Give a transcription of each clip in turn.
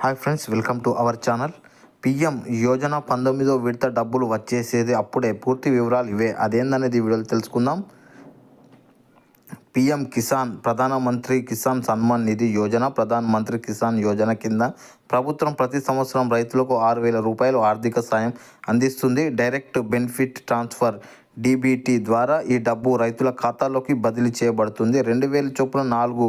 Hi friends welcome to our channel. PM Yojana పంతొమ్మిదో విడత డబ్బులు వచ్చేసేది అప్పుడే. పూర్తి వివరాలు ఇవే. అదేందనేది ఈ వీడియోలో తెలుసుకుందాం. పిఎం కిసాన్ ప్రధానమంత్రి కిసాన్ సన్మాన్ నిధి యోజన ప్రధాన మంత్రి కిసాన్ యోజన కింద ప్రభుత్వం ప్రతి సంవత్సరం రైతులకు ఆరు వేల రూపాయలు ఆర్థిక సాయం అందిస్తుంది. డైరెక్ట్ బెనిఫిట్ ట్రాన్స్ఫర్ డీబీటీ ద్వారా ఈ డబ్బు రైతుల ఖాతాలోకి బదిలీ చేయబడుతుంది. రెండు వేల చొప్పున నాలుగు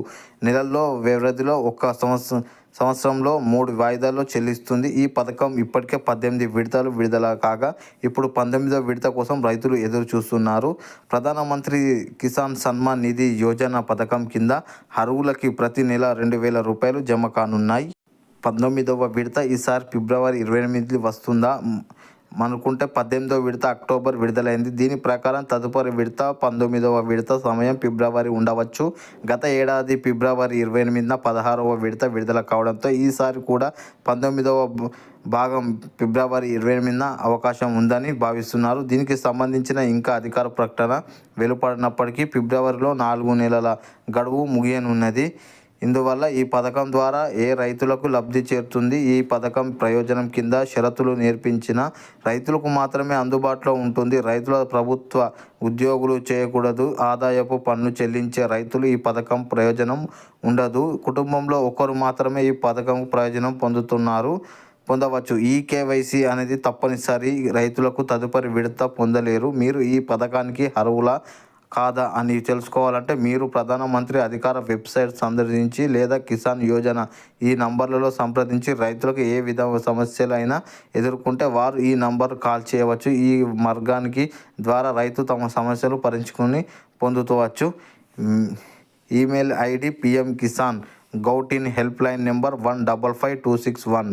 నెలల్లో వ్యవధిలో ఒక సంవత్సరం సంవత్సరంలో మూడు వాయిదాల్లో చెల్లిస్తుంది. ఈ పథకం ఇప్పటికే పద్దెనిమిది విడతలు విడుదల కాగా ఇప్పుడు పంతొమ్మిదో విడత కోసం రైతులు ఎదురు చూస్తున్నారు ప్రధానమంత్రి కిసాన్ సన్మాన్ నిధి యోజన పథకం కింద అరువులకి ప్రతి నెల రెండు వేల రూపాయలు జమ కానున్నాయి. పంతొమ్మిదవ విడత ఈసారి ఫిబ్రవరి ఇరవై ఎనిమిది వస్తుందా? అనుకుంటే పద్దెనిమిదవ విడత అక్టోబర్ విడుదలైంది. దీని ప్రకారం తదుపరి విడత పంతొమ్మిదవ విడత సమయం ఫిబ్రవరి ఉండవచ్చు. గత ఏడాది ఫిబ్రవరి ఇరవై ఎనిమిదిన పదహారవ విడత విడుదల కావడంతో ఈసారి కూడా పంతొమ్మిదవ భాగం ఫిబ్రవరి ఇరవై ఎనిమిదిన అవకాశం ఉందని భావిస్తున్నారు. దీనికి సంబంధించిన ఇంకా అధికార ప్రకటన వెలుపడినప్పటికీ ఫిబ్రవరిలో నాలుగు నెలల గడువు ముగియనున్నది. ఇందువల్ల ఈ పథకం ద్వారా ఏ రైతులకు లబ్ధి చేరుతుంది? ఈ పథకం ప్రయోజనం కింద షరతులు నేర్పించిన రైతులకు మాత్రమే అందుబాటులో ఉంటుంది. రైతుల ప్రభుత్వ ఉద్యోగులు చేయకూడదు. ఆదాయపు పన్ను చెల్లించే రైతులు ఈ పథకం ప్రయోజనం ఉండదు. కుటుంబంలో ఒకరు మాత్రమే ఈ పథకం ప్రయోజనం పొందుతున్నారు పొందవచ్చు. ఈ కేవైసీ అనేది తప్పనిసరి. రైతులకు తదుపరి విడత పొందలేరు. మీరు ఈ పథకానికి అర్హుల? కాదా అని తెలుసుకోవాలంటే మీరు ప్రధానమంత్రి అధికార వెబ్సైట్ సందర్శించి లేదా కిసాన్ యోజన ఈ నంబర్లలో సంప్రదించి రైతులకు ఏ విధ సమస్యలైనా ఎదుర్కొంటే వారు ఈ నంబర్ కాల్ చేయవచ్చు. ఈ మార్గానికి ద్వారా రైతు తమ సమస్యలు పరించుకుని పొందుతవచ్చు email ID PM Kisan గౌటిన్ helpline number one double five two six one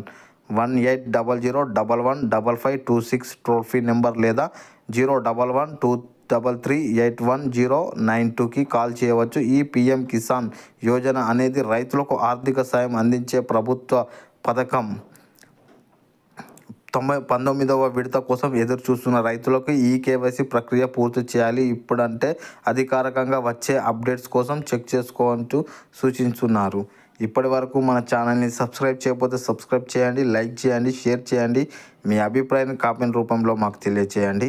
one eight double zero double one double five two six toll free number లేదా zero double one two double three eight one zero nine టూకి call చేయవచ్చు. ఈ PM Kisan Yojana అనేది రైతులకు ఆర్థిక సాయం అందించే ప్రభుత్వ పథకం. తొంభై పంతొమ్మిదవ విడత కోసం ఎదురు చూస్తున్న రైతులకు ఈ కేవైసీ ప్రక్రియ పూర్తి చేయాలి. ఇప్పుడంటే అధికారికంగా వచ్చే అప్డేట్స్ కోసం చెక్ చేసుకోవచ్చు సూచిస్తున్నారు ఇప్పటి వరకు మన ఛానల్ని సబ్స్క్రైబ్ చేయకపోతే సబ్స్క్రైబ్ చేయండి లైక్ చేయండి షేర్ చేయండి. మీ అభిప్రాయాన్ని కామెంట్ రూపంలో మాకు తెలియజేయండి